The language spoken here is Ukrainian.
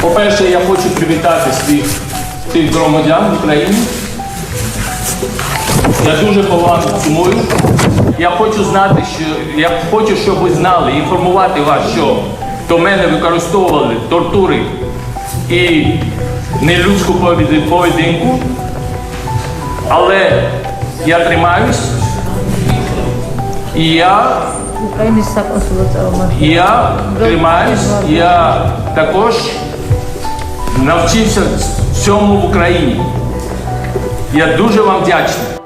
По-перше, я хочу привітати всіх тих громадян України. Я дуже по вам сумую. Я хочу знати, що я хочу, щоб ви знали, інформувати вас, що до мене використовували тортури і нелюдську поведі- поведінку. Але я тримаюсь. І я Українець я тримаюсь, я також навчився цьому в Україні. Я дуже вам вдячний.